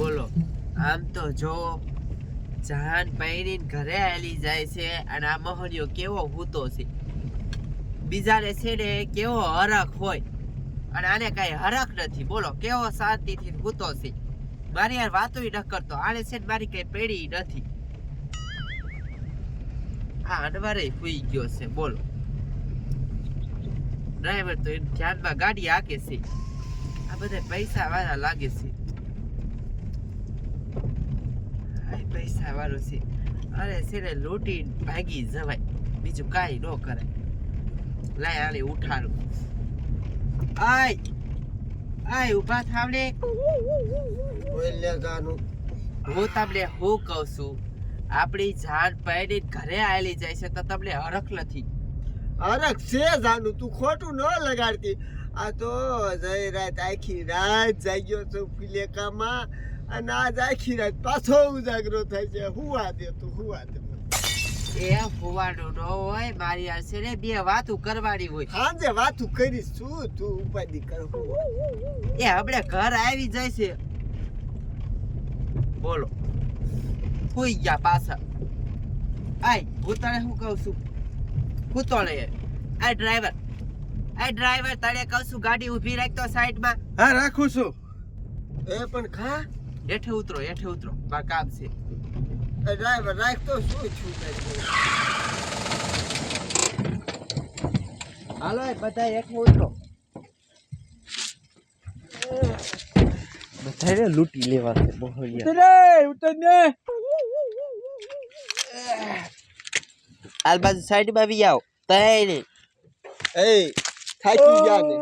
બોલો. આમ તો જો જહાન પૈણીને ઘરે આલી જાય છે અને આ મહરિયો કેવો હૂતો છે. બીજાને છે ને કેવો હરખ હોય. અને આને કઈ હરખ નથી. બોલો, કેવો શાંતિથી હૂતો છે. મારી યાર વાતો ન કરતો. આને છે મારી કઈ પેઢી નથી. આ અનવારે સુઈ ગયો છે. બોલો. ડ્રાઈવર તો ધ્યાનમાં ગાડી હાકે છે. આ બધા પૈસા વાળા લાગે છે. આ પૈસા વાળો છે. અરે છે ને લૂંટી ભાગી જવાય. બીજું કાંઈ ન કરે. લાય આને ઉઠાડું. આય! આય ઊભા થાવડે. હું તમને હું કહું છું આપણી જાન પૈણી ઘરે આવેલી જાય છે તો તમને હરખ નથી. હરખ છે જાનું તું ખોટું ન લગાડતી. આ તો જય રાત આખી રાત જાગ્યો છું ફિલેકામાં. અને આજ આખી રાત પાછો ઉજાગરો થાય છે. હુવા દે તું હુવા દે એ હોવાનું ન હોય મારી આસે ને બે વાતું કરવાની હોય. સાંજે વાતું કરીશ શું તું ઉપાધિ કર. એ આપણે ઘર આવી જાય છે. બોલો. હુઈ ગયા પાછા. આય હું તને શું કહું છું? કૂતોળે આ ડ્રાઈવર. આ ડ્રાઈવર તને કહું છું ગાડી ઊભી રાખતો સાઈડમાં. હા રાખું છું. એ પણ ખા? હેઠે ઉતરો હેઠે ઉતરો. મારે કામ છે. એ ડ્રાઈવર રાખતો શું છું? હાલો બધા હેઠે ઉતરો. બધાને લૂંટી લેવા છે બહોળિયા ઉતરે હાલ બાજુ સાઈડમાં બી આવો તઈ એ થાકી ગયા ને.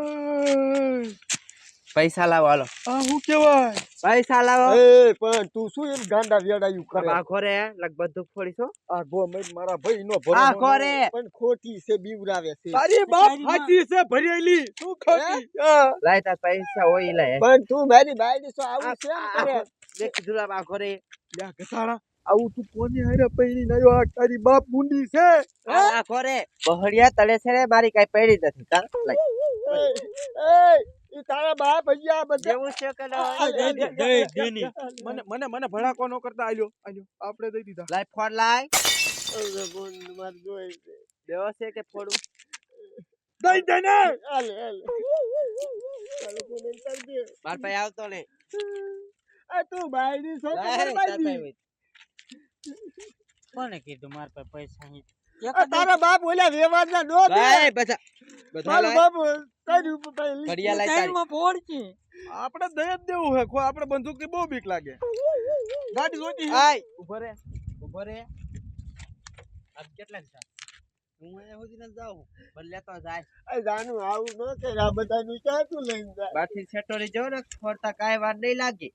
પૈસા લાવો હાલો. આ હું કેવાય પૈસા લાવો. એ પણ તું શું એમ ગાંડા વેડાયું કરે? આ ઘરે લગભગ દુઃખ ફોડીશો આ ગો મે મારા ભાઈ નો આ ઘરે પણ ખોટી છે બીવરાવે છે. તારી બાપ હાચી છે ભરેલી. તું ખોટી? હા. લાય તા પૈસા હોય લે. પણ તું મારી બાયડી છો આવું છે કરે? દેખ જુલા આ ઘરે લ્યા ઘસાડા આવું તું કોની હારે પૈણી નયો આ તારી બાપ મુંડી છે. આ ઘરે બહડિયા તળે છે રે મારી કઈ પૈડી નથી કા? લઈ એ એ તારા બાપ અહીંયા બધા એવું છે કે ના? દે, દે, દે, દે. મને મને મને ભડાકો ન કરતા આલ્યો આલ્યો આપણે દઈ દીધા લાઈ અરે બોલ, જોઈ છે. છે કે ફોડું દઈ દે ને હાલે, હાલે. ચાલો, કોને કરી દે. માર પાસે આવતો ને આ તું ભાઈ ની હોય. કોને કીધું મારા પાસે પૈસા નહીં તારા બાપ ઓલા વ્યવહારના નો દે લાય બધા બધા મારો લાય. બાપ તારી ઉપર પેલી ઘડિયા લાય તારી ટાઈમમાં ફોડ છે. આપણે દઈ જ દેવું હે ખો આપણે બંદૂકથી બહુ બીક લાગે. ગાડી જોતી આય. ઊભો રે ઊભો રે. આજ કેટલા છે? હું અહીંયા સુધી ન જાઉં. પણ તો જાય. આ જાનું આવું ન આ બધાનું ક્યાં તું લઈને જાય? બાથી સેટોરી જો ને ખોરતા કાંઈ વાર નહીં લાગે.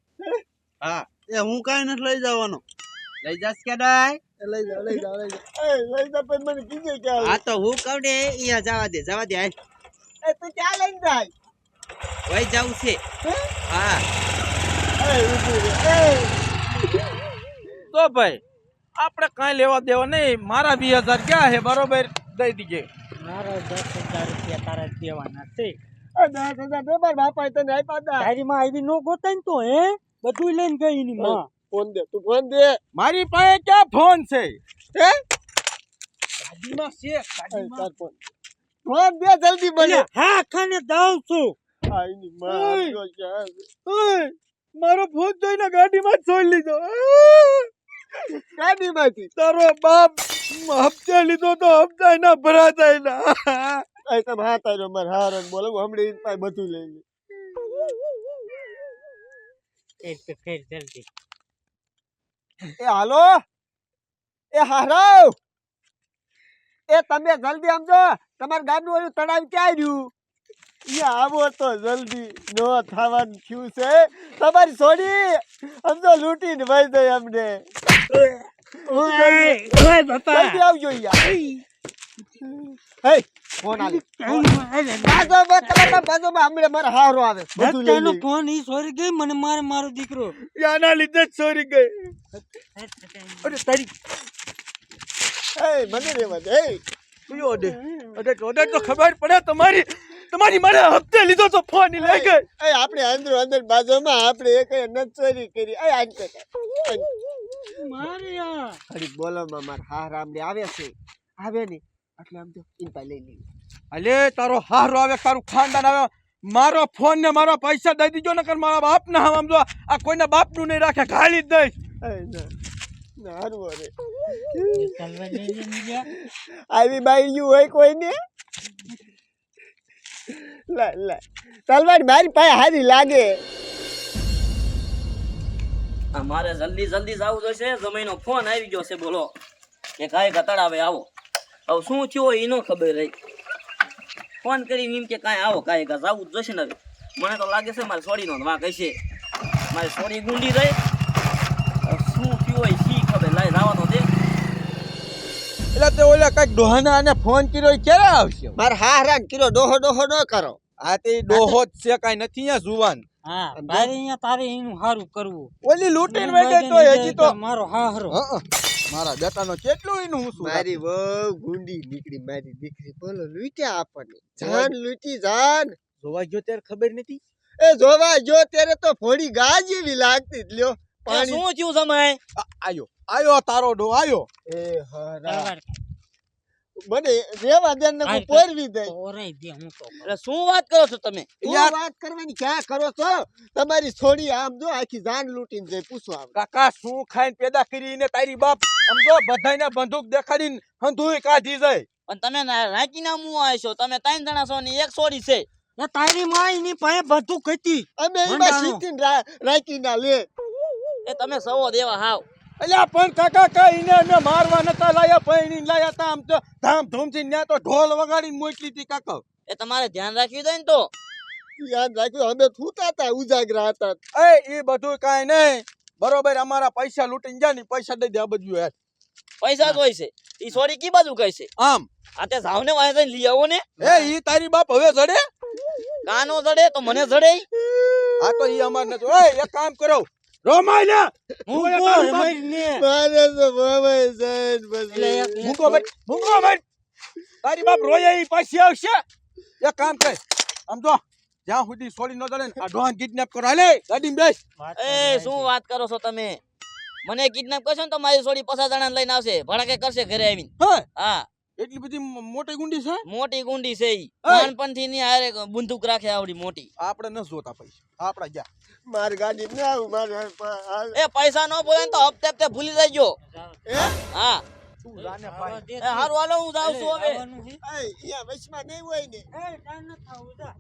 હા. એ હું કાંઈ નથી લઈ જવાનો. લઈ જાસ કે નહીં? એ લઈ જા લઈ જા લઈ જા એ લઈ જા પણ મને કીધે કે આ તો હું કહું ને અહીંયા જવા દે જવા દે એ તું ક્યાં લઈને જાય? વહી જવું છે. હા? એ ઊભી એ તો ભાઈ આપણે કાંઈ લેવા દેવા નહીં. મારા બે હજાર ક્યાં હે બરોબર દઈ દીજે. મારા દસ હજાર રૂપિયા તારા દેવાના છે. દસ હજાર બાપા તને આપ્યા તારી માં આવી નો ગોતાય ને તો હે? બધું લઈને ગઈ ની માં. ફોન દે તું ફોન દે. મારી પાસે ક્યાં ફોન છે? હે? ગાડીમાં છે ગાડીમાં. ફોન. ફોન દે જલ્દી બને. હા ખાને દઉં છું. આ એની માં મારો ફોન જોઈને ગાડીમાં છોડી લીધો. ગાડીમાંથી? તારો બાપ હપ્તે લીધો તો હપ્તા ના ભરાતા ના આ તમે હા તારો મારે હાર બોલો. હમણે એની પાસે બધું લઈ લે ફેર જલ્દી. એ હાલો એ હારાવ એ તમે જલ્દી સમજો તમારું ગામનું ઓલું તળાવ ક્યાં રહ્યું આવો તો જલ્દી નો થવાનું થયું છે તમારી છોડી સમજો લૂંટીને વહી જાય અમને જલ્દી આવજો અહીંયા હે ફોન બાજુ હમણાં મારા હારો આવે. બધું ફોન ઈ સોરી ગઈ મને મારે મારો દીકરો. આના લીધે જ ચોરી ગઈ. અરે તારી. એ મને રેવા દે. એ કયો ઓડે અડે તો ઓડે તો ખબર પડે તમારી. તમારી મારે હપ્તે લીધો તો ફોન લઈ ગઈ. એ આપણે અંદરો અંદર બાજુમાં આપણે એક ચોરી કરી. એ આજ કરતા મારી આ બોલોમાં માર હા રામડે આવે છે. આવે ને એટલે આમ તો ઇનપા લઈ લઈએ અલે તારો હારો આવે તારું ખાનદાન આવે. મારો ફોન ને મારા પૈસા દઈ દીજો ને કર મારા બાપ ના આમ જો આ કોઈના બાપનું નહીં રાખે ખાલી જ દઈશ. ના ના આવી બાઈડ્યું હોય કોઈને? લા લા. તલવાર મારી પાસે હારી લાગે. આ મારે જલ્દી જલ્દી જવું જોઈશે જમાઈનો ફોન આવી ગયો છે બોલો. કે કાંઈ ઘટાડાવે આવો. હવે શું થયો હોય એનો ખબર રહી. ફોન કરીને એમ કે કાંઈ આવો કાંઈ કા આવું જ જોઈશે ને હવે. મને તો લાગે છે મારે સોડીનો વાંક હશે. મારી સોડી ગુંડી રહી. હવે શું થયો હોય શી ખબર? લાઈ રાવાનો દે એટલે તે ઓલા કંઈક ડોહાના અને ફોન કર્યો એ ક્યારે આવશે? મારે હા રાન કર્યો ડોહો ડોહો ન કરો. આ તે ડોહો જ છે કાંઈ નથી અહીંયા જુવાન. હા તારે અહીંયા તારે એનું સારું કરવું. ઓલી લૂંટીને વહી તો હજી તો મારો હાહરો. મારા બેટાનો કેટલું એનું હું શું મારી બહુ ગુંડી નીકળી મારી દીકરી. બોલો લૂંટ્યા આપણને. જાન લૂટી જાન. જોવા ગયો ત્યારે ખબર નથી? એ જોવા ગયો ત્યારે તો ફોડી ગા જેવી લાગતી જ લ્યો. પાણી શું થયું સમય? આયો આયો તારો ડો આયો. એ હરા. મને રેવા દે ને પોરવી દે ઓરાઈ દે હું તો એટલે શું વાત કરો છો તમે? યાર. વાત કરવાની? ક્યાં કરો છો? તમારી છોડી આમ જો આખી જાન લૂટીને જાય પૂછો આમ કાકા શું ખાઈને પેદા કરીને તારી બાપ સમજો બધાયને બંદૂક દેખાડીને હંધુય કાઢી જાય. પણ તમે ના- રાખીના મું આવીશો તમે ત્રણ જણા છો ને એક સોડી છે. તારી માં એની પાસે બધું કહેતી અમે એમાં ના લે. એ તમે સવો દેવા હાવ. અલ્યા પણ કાકા કઈ અમે મારવા નતા લાયા પૈણી લાયા તા. આમ તો ધામ ધૂમથી ન્યા તો ઢોલ વગાડીને મોકલી હતી કાકા. એ તમારે ધ્યાન રાખ્યું હતું ને તો? યાદ રાખ્યું અમે થૂતા હતા ઉજાગરા હતા. એ એ બધું કાંઈ નહીં. બરોબર અમારા પૈસા લૂંટીને જાય ને પૈસા દઈ દે આ બધું યાર. પૈસા જ હોય છે ઈ સોરી કી બાજુ કહે છે આમ. આ તે જાવ ને વાંચે લઈ આવો ને. એ ઈ તારી બાપ હવે જડે? કાનો જડે તો મને જડે હા આ તો ઈ અમાર નથી ઓય એક કામ કરો. રોમાય ને! તારી બાપ- રમાઈને? મારે તો મામાએ જાન પછી. મૂકો ભાઈ મૂકો ભાઈ. તારી બાપ રોયા ઈ પાછી આવશે. એક કામ કર. આમ તો જ્યાં સુધી છોડી ન ને આ ડોહાને કિડનેપ કરો. હાલે ગાડીમાં બેસ. એ શું વાત કરો છો તમે? મને કિડનેપ કરશો ને તો મારી સોડી પચાસ જણા લઈને આવશે. ભડાકે કરશે ઘરે આવીને. હા? હા. એટલી બધી મોટી ગુંડી છે? મોટી ગુંડી છે ઈ. નાનપણથી ની હારે બંદૂક રાખે આવડી મોટી. આપણે ન જોતા પૈસા. આપડા ગયા. મારી ગાડી ન આવ મારે એ પૈસા ન બોલે ને તો હપ્તે હપ્તે ભૂલી જજો એ? હા. તું જાને ભાઈ. એ હારું હાલો હું જાઉં છું હવે. એ, યા વૈશમાં નહીં હોય ને. એ, ન થાઉ જા.